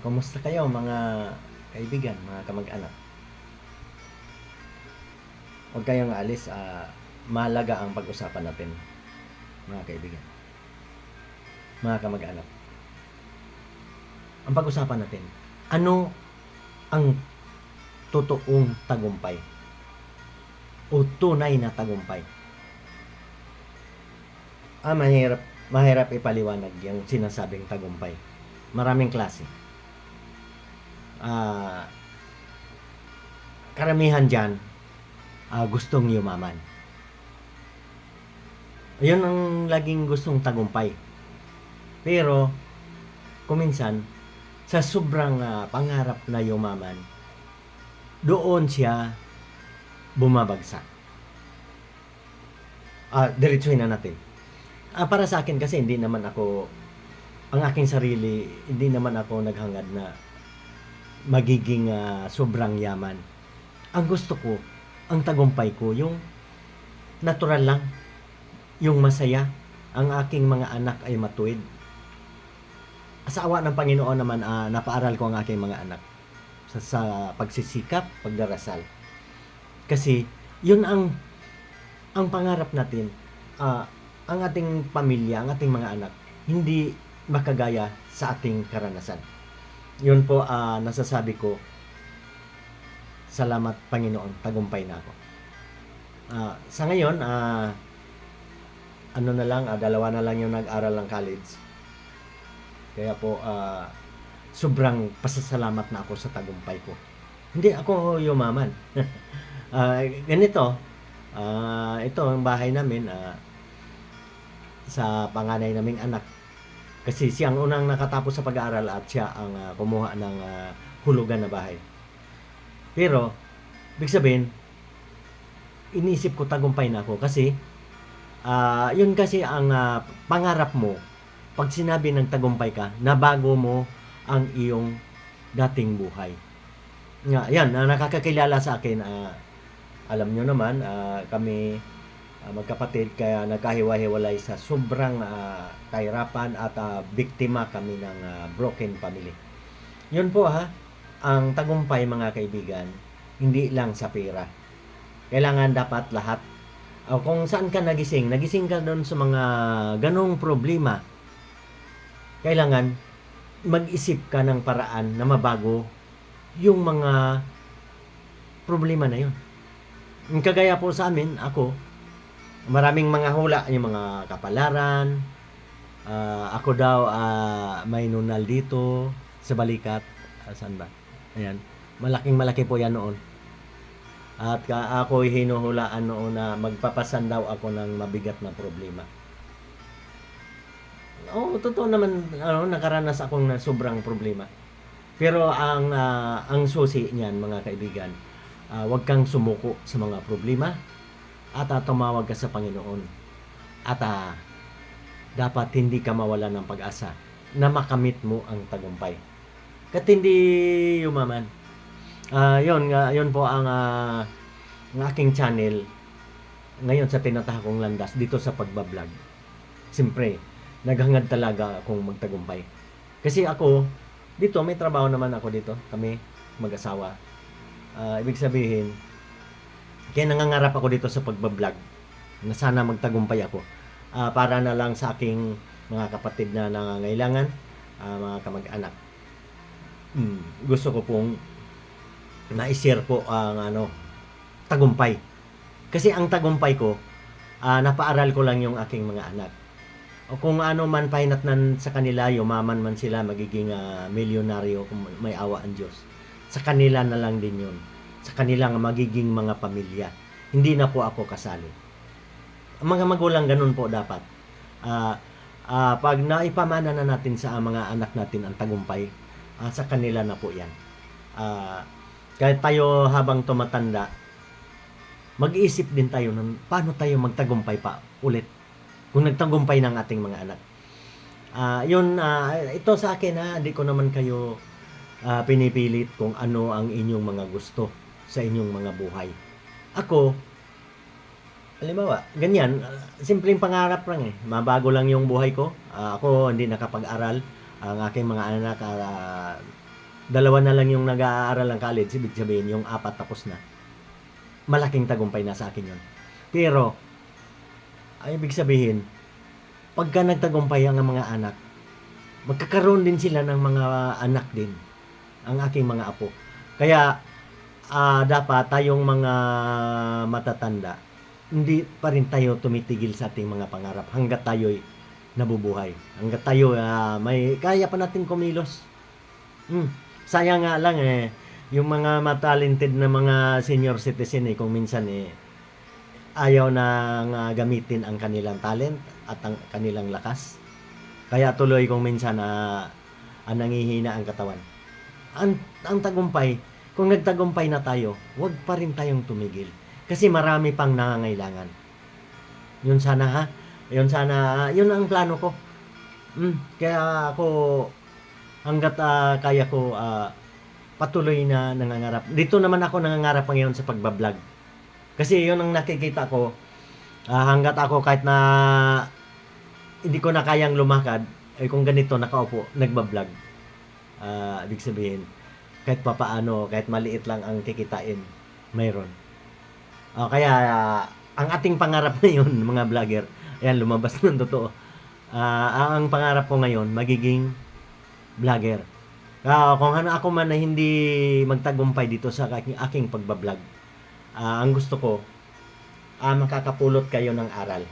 Kumusta kayo mga kaibigan, mga kamag-anak? Huwag kayong aalis, ah, mahalaga ang pag-usapan natin, mga kaibigan. Mga kamag-anak. Ang pag-usapan natin, ano ang totoong tagumpay? O tunay na tagumpay? Ah, mahirap, mahirap ipaliwanag yung sinasabing tagumpay. Maraming klase. Ah, karamihan dyan, ah, gustong yumaman. Yun ang laging gustong tagumpay. Pero, kuminsan, sa sobrang ah, pangarap na yumaman, doon siya bumabagsak. Ah, diretsuhin na natin. Ah, para sa akin kasi hindi naman ako ang aking sarili, hindi naman ako naghangad na magiging ah, sobrang yaman. Ang gusto ko, ang tagumpay ko, yung natural lang, yung masaya, ang aking mga anak ay matuwid. Sa awa ng Panginoon naman, ah, napaaral ko ang aking mga anak sa, sa pagsisikap, pagdarasal. Kasi, yun ang ang pangarap natin, ah, ang ating pamilya, ang ating mga anak, hindi makagaya sa ating karanasan. Yun po ah, nasasabi ko, salamat Panginoon, tagumpay na ako. Ah, sa ngayon, ah, ano na lang, ah, dalawa na lang yung nag-aral ng college. Kaya po, ah, sobrang pasasalamat na ako sa tagumpay ko. Hindi ako yumaman. Ah, ganito, ah, ito ang bahay namin, ah, sa panganay naming anak. Kasi siya ang unang nakatapos sa pag-aaral at siya ang ah, kumuha ng ah, hulugan na bahay. Pero, ibig sabihin, inisip ko tagumpay na ako kasi ah, yun kasi ang ah, pangarap mo pag sinabi ng tagumpay ka, nabago mo ang iyong dating buhay. Nga, yan, na nakakakilala sa akin, ah, alam nyo naman, ah, kami ah, magkapatid kaya nagkahiwa-hiwalay sa sobrang ah, kahirapan at ah, biktima kami ng ah, broken family. Yun po ha, ang tagumpay mga kaibigan, hindi lang sa pera. Kailangan dapat lahat. O kung saan ka nagising, nagising ka doon sa mga ganong problema, kailangan mag-isip ka ng paraan na mabago yung mga problema na yun. Kagaya po sa amin, ako, maraming mga hula, yung mga kapalaran, ah, ako daw ah, may nunal dito sa balikat, Ah, saan ba? Ayan, malaking malaki po yan noon. At ka, ako hinuhulaan noon na magpapasan daw ako ng mabigat na problema. Oo, totoo naman, ano, nakaranas akong na sobrang problema. Pero ang ah, ang susi niyan mga kaibigan, ah, huwag kang sumuko sa mga problema at ah, tumawag ka sa Panginoon. At ah, dapat hindi ka mawala ng pag-asa na makamit mo ang tagumpay. Kat hindi yumaman. Ah, yun, nga, yun po ang, ah, ang aking channel ngayon sa tinatahakong landas dito sa pagbablog. Siyempre, naghangad talaga akong magtagumpay. Kasi ako, dito may trabaho naman ako dito. Kami, mag-asawa. Ah, ibig sabihin, kaya nangangarap ako dito sa pagbablog na sana magtagumpay ako. Ah, para na lang sa aking mga kapatid na nangangailangan, ah, mga kamag-anak. Hmm, gusto ko pong na-share po ang ano, tagumpay. Kasi ang tagumpay ko, ah, napaaral ko lang yung aking mga anak. O kung ano man pahinatnan sa kanila, yumaman man sila, magiging ah, milyonaryo kung may awa ang Diyos. Sa kanila na lang din yun. Sa kanilang magiging mga pamilya. Hindi na po ako kasali. Ang mga magulang ganun po dapat. Ah, ah, pag naipamana na natin sa mga anak natin ang tagumpay, ah, sa kanila na po yan. Ah, kahit tayo habang tumatanda, mag-iisip din tayo ng paano tayo magtagumpay pa ulit kung nagtagumpay ng ating mga anak. Ah, yun, ah, ito sa akin ha, hindi ko naman kayo ah, pinipilit kung ano ang inyong mga gusto sa inyong mga buhay. Ako, halimbawa, ganyan, ah, simpleng pangarap lang eh. Mabago lang yung buhay ko. Ah, ako hindi nakapag-aral. Ang aking mga anak, ah, dalawa na lang yung nag-aaral ng college, ibig sabihin yung apat tapos na. Malaking tagumpay na sa akin yun. Pero, ay ibig sabihin, pagka nagtagumpay ang mga anak, magkakaroon din sila ng mga anak din, ang aking mga apo. Kaya, ah, dapat tayong mga matatanda, hindi pa rin tayo tumitigil sa ating mga pangarap hanggat tayo'y nabubuhay. Hanggat tayo ah, may kaya pa natin kumilos. Hmm. Sayang nga lang eh yung mga matalented na mga senior citizen eh kung minsan eh ayaw na nga gamitin ang kanilang talent at ang kanilang lakas. Kaya tuloy kung minsan na ang nangihina ang katawan. Ang, ang tagumpay, kung nagtagumpay na tayo, huwag pa rin tayong tumigil. Kasi marami pang nangangailangan. Yun sana ha. Yun sana, yun ang plano ko. Mm, kaya ako, hanggat ah, kaya ko, ah, patuloy na nangangarap. Dito naman ako nangangarap ngayon sa pagbablog. Kasi yun ang nakikita ko, ah, hanggat ako kahit na hindi ko na kayang lumakad, eh kung ganito nakaupo, nagbablog. Ah, ibig sabihin, kahit papaano, kahit maliit lang ang kikitain, mayroon. Ah, kaya ah, ang ating pangarap ngayon, mga vlogger, ayan lumabas ng totoo. Ah, ang pangarap ko ngayon, magiging vlogger. Ah, kung ano ako man na hindi magtagumpay dito sa aking, aking pagbablog, ah, ang gusto ko, ah, makakapulot kayo ng aral.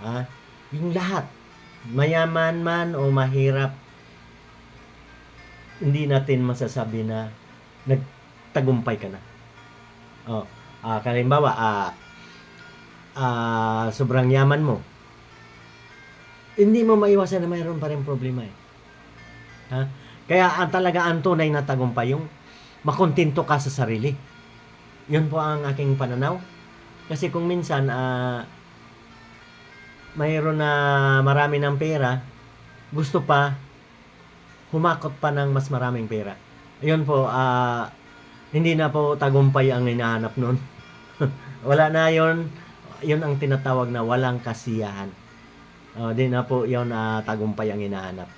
Ah, yung lahat, mayaman man o mahirap, hindi natin masasabi na nagtagumpay ka na. Oh, ah, kalimbawa, ah, ah, sobrang yaman mo, hindi mo maiwasan na mayroon pa rin problema eh. Ha? Kaya ang talaga ang tunay na tagumpay yung makontento ka sa sarili. Yun po ang aking pananaw. Kasi kung minsan ah mayroon na marami ng pera, gusto pa humakot pa ng mas maraming pera. Ayun po, ah hindi na po tagumpay ang hinahanap nun. Wala na yon yun ang tinatawag na walang kasiyahan. Uh, di na po yon na tagumpay ang hinahanap.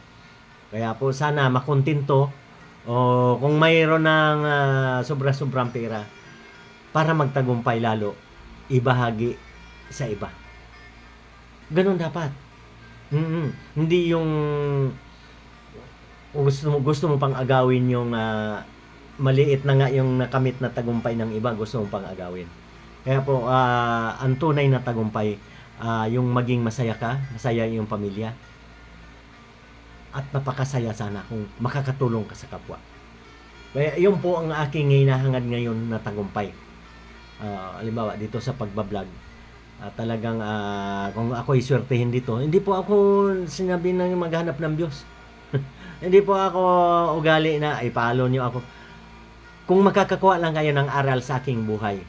Kaya po sana makontento o kung mayroon ng ah, sobra-sobrang pera para magtagumpay lalo, ibahagi sa iba. Ganun dapat. mm Hindi yung gusto mo, gusto mo pang agawin yung ah, maliit na nga yung nakamit na tagumpay ng iba, gusto mo pang agawin. Kaya po, ah, ang tunay na tagumpay, ah, yung maging masaya ka, masaya yung pamilya, at napakasaya sana kung makakatulong ka sa kapwa. Kaya yun po ang aking hinahangad ngayon na tagumpay. Ah, halimbawa, dito sa pagbablog, ah, talagang ah, kung ako iswertehin dito, hindi po ako sinabi na maghanap ng Diyos. Hindi po ako ugali na ipalo niyo ako. Kung makakakuha lang kayo ng aral sa aking buhay.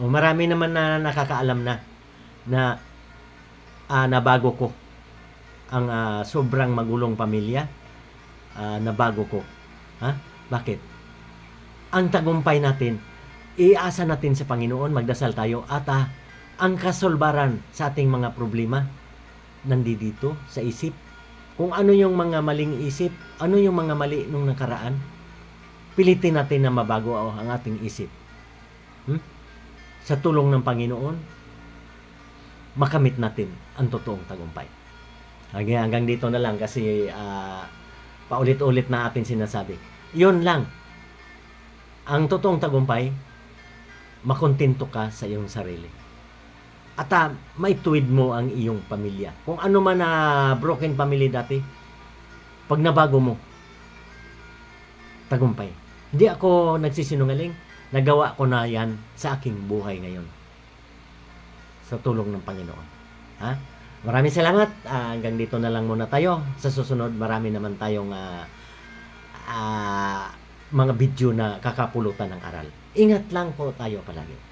O marami naman na nakakaalam na na ah, nabago ko ang ah, sobrang magulong pamilya ah, nabago ko. Ha? Bakit? Ang tagumpay natin, iasa natin sa Panginoon, magdasal tayo at ah, ang kasolbaran sa ating mga problema nandito sa isip. Kung ano yung mga maling isip, ano yung mga mali nung nakaraan, pilitin natin na mabago ang ating isip. Hmm? Sa tulong ng Panginoon, makamit natin ang totoong tagumpay. Hanggang, hanggang dito na lang kasi ah, paulit-ulit na atin sinasabi. Yun lang. Ang totoong tagumpay, makontento ka sa iyong sarili. At ah, may tuwid mo ang iyong pamilya. Kung ano man na broken family dati, pag nabago mo, tagumpay. Hindi ako nagsisinungaling. Nagawa ko na yan sa aking buhay ngayon. Sa tulong ng Panginoon. Ha? Maraming salamat. Ah, hanggang dito na lang muna tayo. Sa susunod, marami naman tayong ah, ah, mga video na kakapulutan ng aral. Ingat lang po tayo palagi.